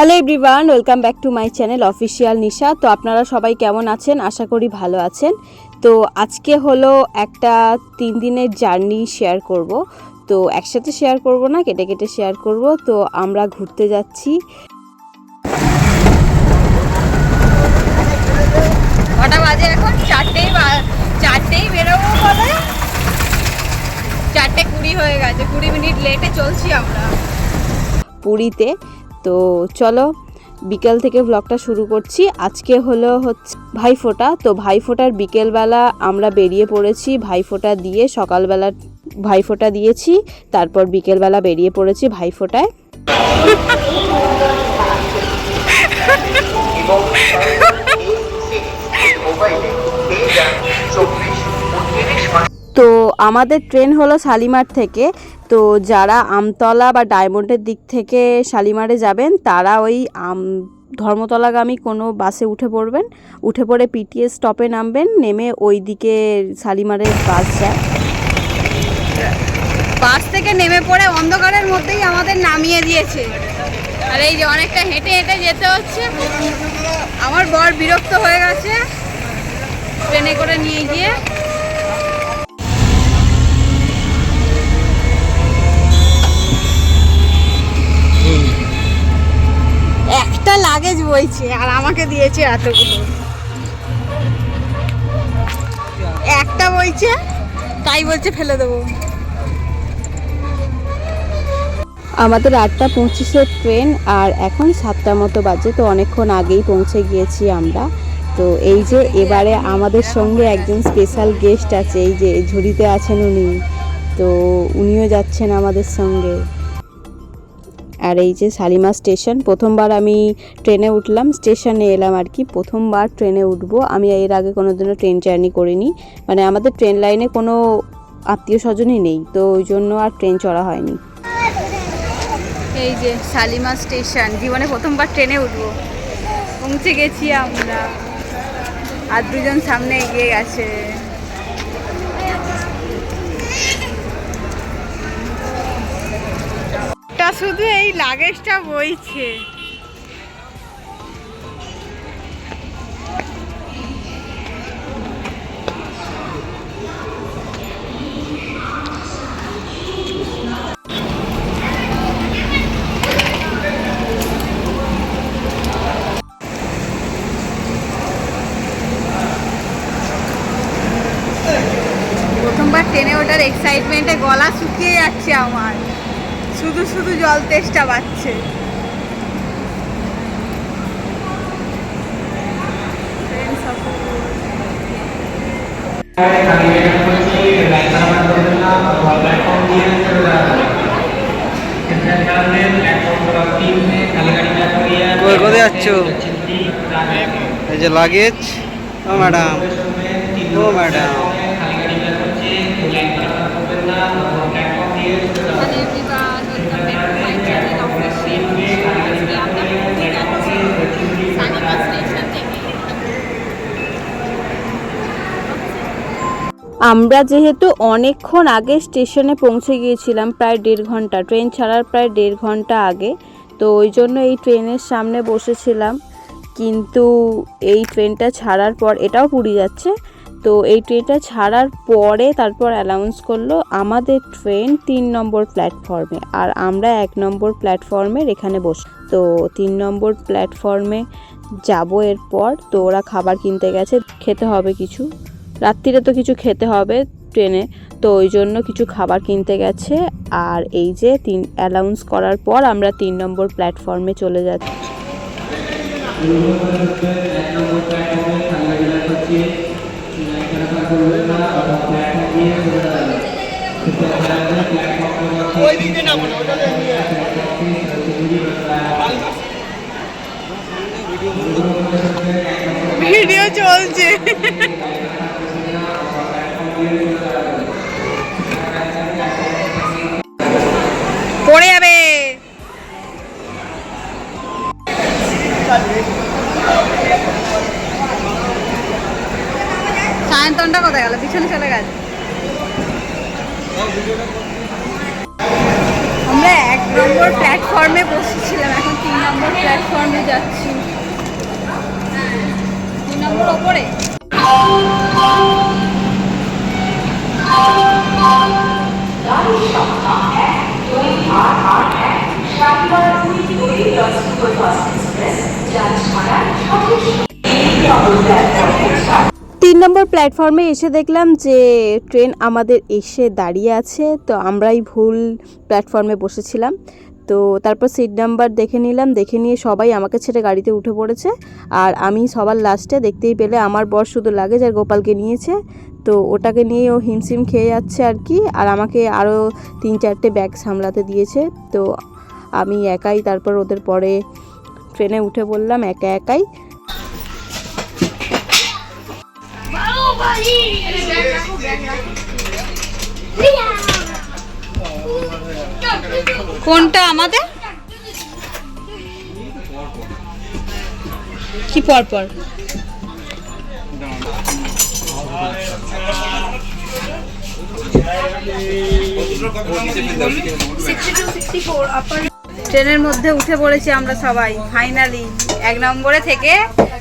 Hello everyone welcome back to my channel official Nisha. তো আপনারা সবাই কেমন আছেন? আশা করি ভালো আছেন। তো আজকে হলো একটা তিন দিনের জার্নি শেয়ার করব। তো একসাথে শেয়ার করব না কেটে কেটে শেয়ার করব। তো আমরা ঘুরতে যাচ্ছি। কটা বাজে এখন? চারটেই চারটেই বেরোবো বলে? চারটে কুড়ি হয়ে গেছে কুড়ি মিনিট লেটে চলছি আমরা। পুরীতে। তো চলো বিকেল থেকে ব্লগটা শুরু করছি। আজকে হলো হচ্ছে ভাইফোঁটা। তো ভাইফোঁটার বিকেলবেলা আমরা বেরিয়ে পড়েছি, ভাইফোঁটা দিয়ে সকালবেলা ভাইফোঁটা দিয়েছি, তারপর বিকেলবেলা বেরিয়ে পড়েছি ভাইফোঁটায়। তো আমাদের ট্রেন হলো শালিমার থেকে। তো যারা আমতলা বা ডায়মন্ডের দিক থেকে শালিমারে যাবেন, তারা ওই আম, ধর্মতলাগামী কোনো বাসে উঠে পড়বেন। উঠে পড়ে পিটিএস স্টপে নামবেন, নেমে ওই দিকে শালিমারের বাস যায়। বাস থেকে নেমে পড়ে অন্ধকারের মধ্যেই আমাদের নামিয়ে দিয়েছে। আর এই যে অনেকটা হেঁটে হেঁটে যেতে হচ্ছে। আমার বর বিরক্ত হয়ে গেছে। ট্রেনে করে নিয়ে গিয়ে লাগেজ বইছে আর আমাকে দিয়েছে এতগুলো। একটা বইছে, তাই বলছে ফেলে দেবো। আমাদের আটটা পঁচিশের ট্রেন আর এখন সাতটা মতো বাজে, তো অনেকক্ষণ আগেই পৌঁছে গিয়েছি আমরা। তো এই যে এবারে আমাদের সঙ্গে একজন স্পেশাল গেস্ট আছে, এই যে ঝুড়িতে আছেন উনি। তো উনিও যাচ্ছেন আমাদের সঙ্গে। আর এই যে শালিমা স্টেশন, প্রথমবার আমি ট্রেনে উঠলাম, স্টেশনে এলাম আর কি, প্রথমবার ট্রেনে উঠবো। আমি এর আগে কোনো দিনও ট্রেন জার্নি করিনি। মানে আমাদের ট্রেন লাইনে কোনো আত্মীয় স্বজনই নেই, তো ওই জন্য আর ট্রেন চড়া হয়নি। এই যে শালিমা স্টেশন, জীবনে প্রথমবার ট্রেনে উঠবো। পৌঁছে গেছি আমরা। আর দুজন সামনে এগিয়ে গেছে। শুধু এই লাগেজটা বইছে। ট্রেনে ওঠার এক্সাইটমেন্টে গলা শুকিয়ে যাচ্ছে আমার। শুধু শুধু জল তেষ্টা পাচ্ছে কোথায় এই যে লাগেজ ও madam O madam Hello everyone, welcome back to my channel official আজকে আমরা ঘুরতে যাচ্ছি সানিমা স্টেশন থেকে আমরা যেহেতু অনেকক্ষণ আগে স্টেশনে পৌঁছে গিয়েছিলাম, প্রায় দেড় ঘণ্টা। ট্রেন ছাড়ার প্রায় দেড় ঘণ্টা আগে। তো ওই জন্য এই ট্রেনের সামনে বসেছিলাম। কিন্তু এই ট্রেনটা ছাড়ার পর, এটাও পুরী যাচ্ছে। তো এই ট্রেনটা ছাড়ার পরে তারপর অ্যানাউন্স করল আমাদের ট্রেন তিন নম্বর প্ল্যাটফর্মে আর আমরা এক নম্বর প্ল্যাটফর্মের এখানে বস, তো তিন নম্বর প্ল্যাটফর্মে যাব এরপর। তো ওরা খাবার কিনতে গেছে, খেতে হবে কিছু। রাত্রিরে তো কিছু খেতে হবে ট্রেনে, তো ওই জন্য কিছু খাবার কিনতে গেছে। আর এই যে তিন অ্যানাউন্স করার পর আমরা তিন নম্বর প্ল্যাটফর্মে চলে যাচ্ছি। ভিডিও চলছে। পিছনে চলে গেছে আমরা এক নম্বর প্ল্যাটফর্মে বসেছিলাম এখন তিন নম্বর প্ল্যাটফর্মে যাচ্ছি। তিন নম্বর ওপরে। তিন নম্বর প্ল্যাটফর্মে এসে দেখলাম যে ট্রেন আমাদের এসে দাঁড়িয়ে আছে। তো আমরাই ভুল প্ল্যাটফর্মে বসেছিলাম। তো তারপর সিট নাম্বার দেখে নিলাম। দেখে নিয়ে সবাই আমাকে ছেড়ে গাড়িতে উঠে পড়েছে। আর আমি সবার লাস্টে দেখতেই পেলে আমার বর শুধু লাগেজ আর গোপালকে নিয়েছে। তো ওটাকে নিয়ে ও হিমশিম খেয়ে যাচ্ছে আর কি। আর আমাকে আরও তিন চারটে ব্যাগ সামলাতে দিয়েছে। তো আমি একাই তারপর ওদের পরে ট্রেনে উঠে পড়লাম, একা একাই। কোনটা আমাদের? কি পর পর ট্রেনের মধ্যে উঠে পড়েছি আমরা সবাই ফাইনালি এক নম্বরে থেকে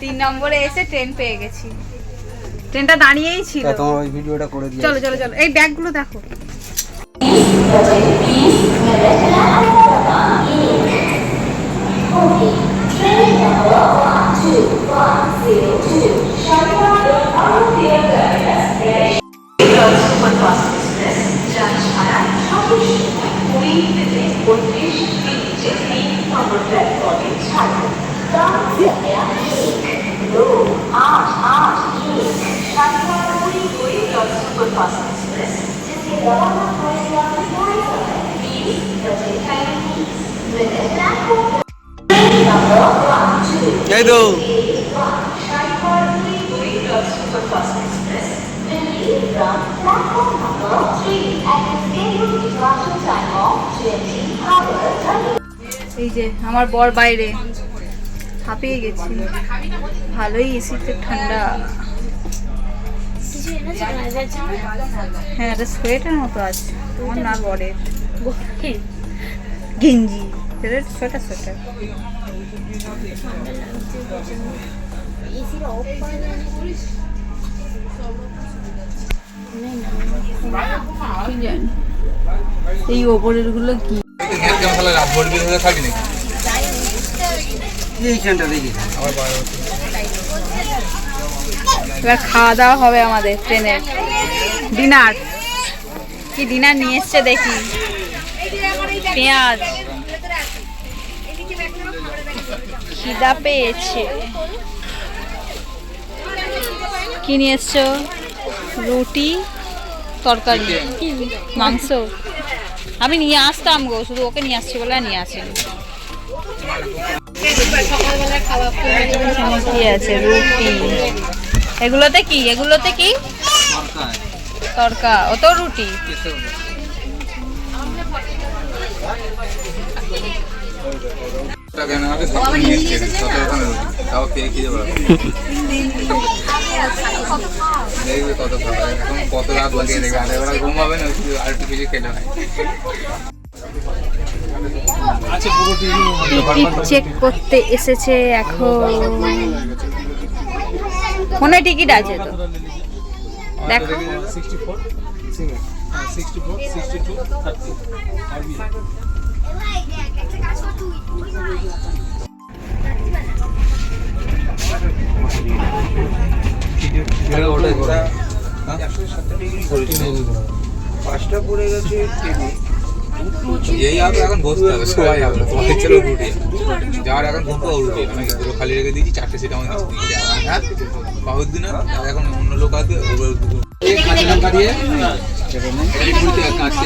তিন নম্বরে এসে ট্রেন পেয়ে গেছি। ট্রেনটা দাঁড়িয়েই ছিল। তোমার ওই ভিডিওটা করে দিই চলো চলো চলো। এই ব্যাগগুলো দেখো। এই তো। এই যে আমার বর বাইরে। হাঁপিয়ে গেছি। ভালোই এসিতে ঠান্ডা। হ্যাঁ এটা সোয়েটার মতো আছে। তোমার না বরের? গেঞ্জি। এটা সোয়েটার সোয়েটার এই ওপরেরগুলো কি? খাওয়া দাওয়া হবে আমাদের ট্রেনের ডিনার। কি ডিনার নিয়ে এসছে দেখি? পেঁয়াজ। খিদা পেয়েছে। কি নিয়ে এসছো রুটি তরকারি মাংস। আমি নিয়ে আসতাম গো শুধু ওকে নিয়ে আসছি বলে নিয়ে আসিনি। কি আছে? রুটি। এগুলোতে কি? এগুলোতে কি? তরকা। ও তো রুটি। কেন আমাকে সব নিয়ে এসছে তত ওখানে তাও খেয়ে খেয়ে বেড়াবো দেখবে কত খাবার এখন কত রাত লাগিয়ে দেখবে আর এবার ঘুমাবে না আর একটু কিছু খেলে হয় চেক করতে এসেছে এখন। ফোনে টিকিট আছে তো। দেখো। পাঁচটা পড়ে গেছে এই আগে এখন বসতে হবে সবাই তোমাদের রুটি। এখন রুটি। দুটো খালি রেখে দিয়েছি চারটে সিট হ্যাঁ? বাহুদ্দিন আর এখন অন্য লোক আছে ওগুলো দুটো কাঁচা লঙ্কা দিয়ে এই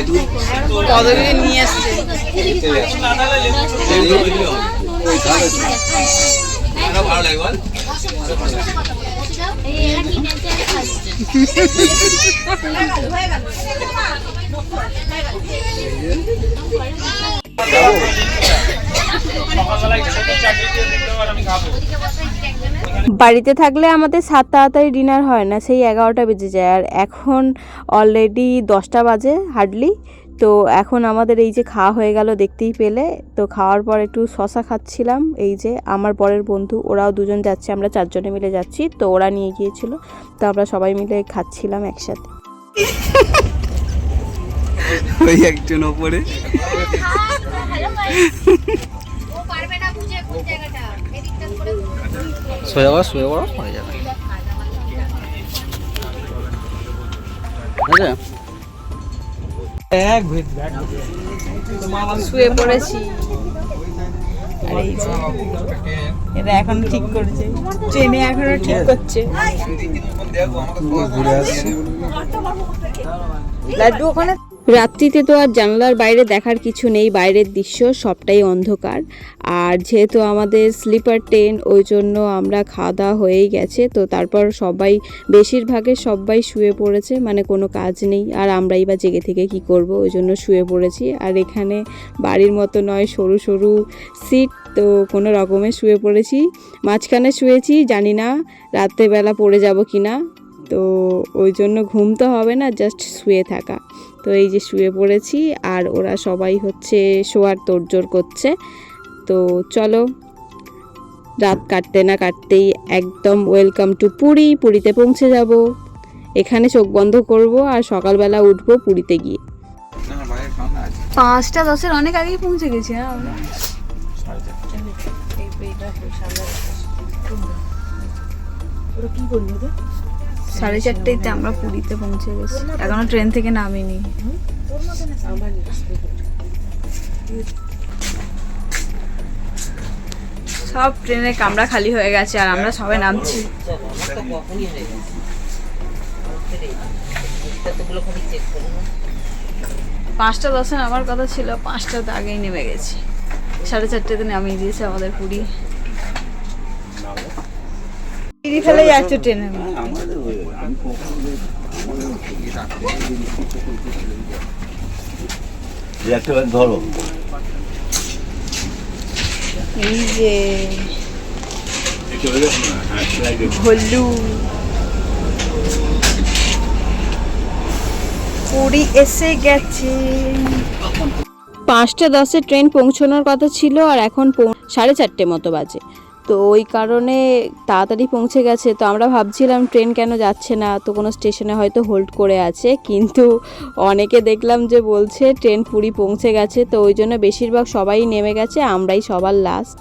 তুই নিয়ে বল বাড়িতে থাকলে আমাদের সাত তাড়াতাড়ি ডিনার হয় না, সেই এগারোটা বেজে যায়। আর এখন অলরেডি দশটা বাজে হার্ডলি তো এখন আমাদের এই যে খাওয়া হয়ে গেল দেখতেই পেলে। তো খাওয়ার পর একটু শশা খাচ্ছিলাম। এই যে আমার বরের বন্ধু ওরাও দুজন যাচ্ছে আমরা চারজনে মিলে যাচ্ছি। তো ওরা নিয়ে গিয়েছিল। তো আমরা সবাই মিলে খাচ্ছিলাম একসাথে। ওই একজন ওপরে। সোজা করো সোজা করো যাবে। বুঝলে এক শুয়ে পড়েছি। আর এই যে এটা এখন ঠিক করছে। ট্রেনে এখনও ঠিক করছে। লাড্ডু ওখানে রাত্রিতে তো আর জানলার বাইরে দেখার কিছু নেই, বাইরের দৃশ্য সবটাই অন্ধকার। আর যেহেতু আমাদের স্লিপার ট্রেন ওই জন্য আমরা খাওয়া দাওয়া হয়েই গেছে, তো তারপর সবাই, বেশিরভাগে সবাই শুয়ে পড়েছে মানে কোনো কাজ নেই। আর আমরাই বা জেগে থেকে কি করব, ওই জন্য শুয়ে পড়েছি। আর এখানে বাড়ির মতো নয়, সরু সরু সিট, তো কোনো রকমে শুয়ে পড়েছি। মাঝখানে শুয়েছি, জানি না রাত্রেবেলা পড়ে যাব কি না তো ওই জন্য ঘুম তো হবে না, জাস্ট শুয়ে থাকা। তো এই যে শুয়ে পড়েছি আর ওরা সবাই হচ্ছে শোয়ার তোড়জোড় করছে তো চলো রাত কাটতে না কাটতেই একদম ওয়েলকাম টু পুরী পুরীতে পৌঁছে যাব এখানে চোখ বন্ধ করব আর সকালবেলা উঠবো পুরীতে গিয়ে পাঁচটা দশের অনেক আগেই পৌঁছে গেছি হ্যাঁ আমরা সাড়ে চারটেতে আমরা পুরীতে পৌঁছে গেছি। এখনও ট্রেন থেকে নামিনি। সব ট্রেনের কামরা খালি হয়ে গেছে আর আমরা সবাই নামছি। পাঁচটা দশে নামার কথা ছিল পাঁচটাতে আগেই নেমে গেছি। সাড়ে চারটেতে নামিয়ে দিয়েছে আমাদের পুরী। ফেলে যাচ্ছে ট্রেনের একটা ধরো। এই যে হলু পুরী এসে গেছে। পাঁচটা দশে ট্রেন পৌঁছানোর কথা ছিল আর এখন সাড়ে চারটে মতো বাজে। তো ওই কারণে তাড়াতাড়ি পৌঁছে গেছে। তো আমরা ভাবছিলাম, ট্রেন কেন যাচ্ছে না? তো কোনো স্টেশনে হয়তো হোল্ড করে আছে। কিন্তু অনেকে দেখলাম যে বলছে, ট্রেন পুরী পৌঁছে গেছে। তো ওই জন্য বেশিরভাগ সবাই নেমে গেছে, আমরাই সবার লাস্ট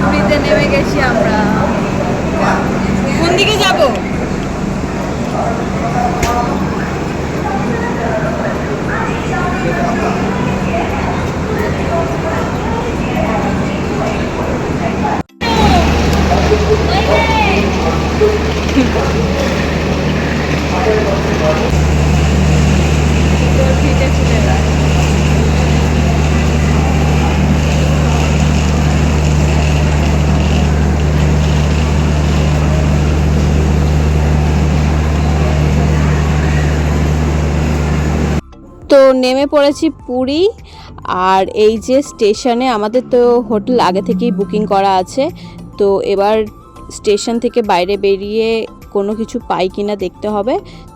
পুরীতে নেমে গেছি আমরা কোন দিকে যাব তো নেমে পড়েছি পুরী, আর এই যে স্টেশনে আমাদের তো হোটেল আগে থেকেই বুকিং করা আছে, তো এবার স্টেশন থেকে বাইরে বেরিয়ে কোনো কিছু পাই কিনা দেখতে হবে,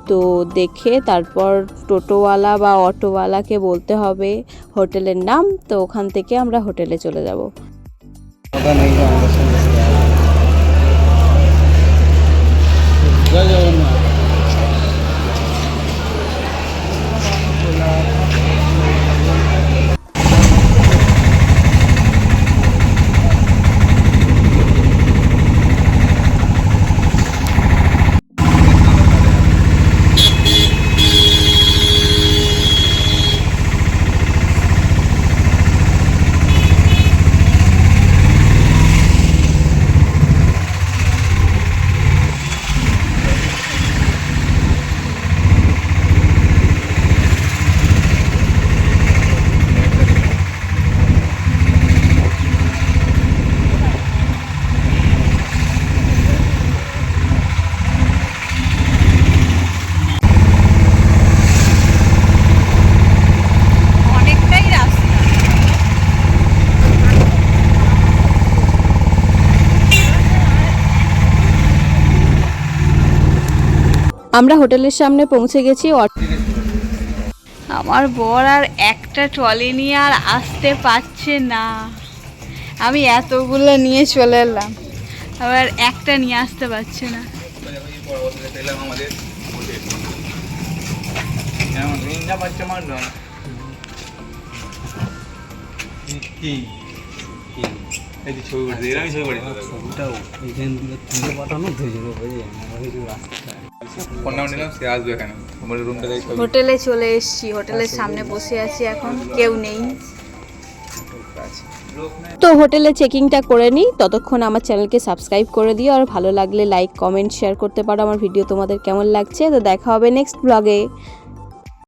তো দেখে তারপর টোটোওয়ালা বা অটোওয়ালাকে বলতে হবে হোটেলের নাম, তো ওখান থেকে আমরা হোটেলে চলে যাব। আমরা হোটেলের সামনে পৌঁছে গেছি অটো আমার বর আর একটা ট্রলি নিয়ে আর আসতে পারছে না। আমি এতগুলো নিয়ে চলে এলাম আবার একটা নিয়ে আসতে পারছে না। ছবি করে ছবি করে তুলে পাঠানো ধরে রাস্তা ফোন নাম্বার নিলাম সে আসবে এখানে। রুমটা হোটেলে চলে এসেছি হোটেলের সামনে বসে আছি এখন কেউ নেই। তো হোটেলে চেকিংটা করে নিই ততক্ষণ আমার চ্যানেলকে সাবস্ক্রাইব করে দিও আর ভালো লাগলে লাইক কমেন্ট শেয়ার করতে পারো আমার ভিডিও তোমাদের কেমন লাগছে। তো দেখা হবে নেক্সট ব্লগে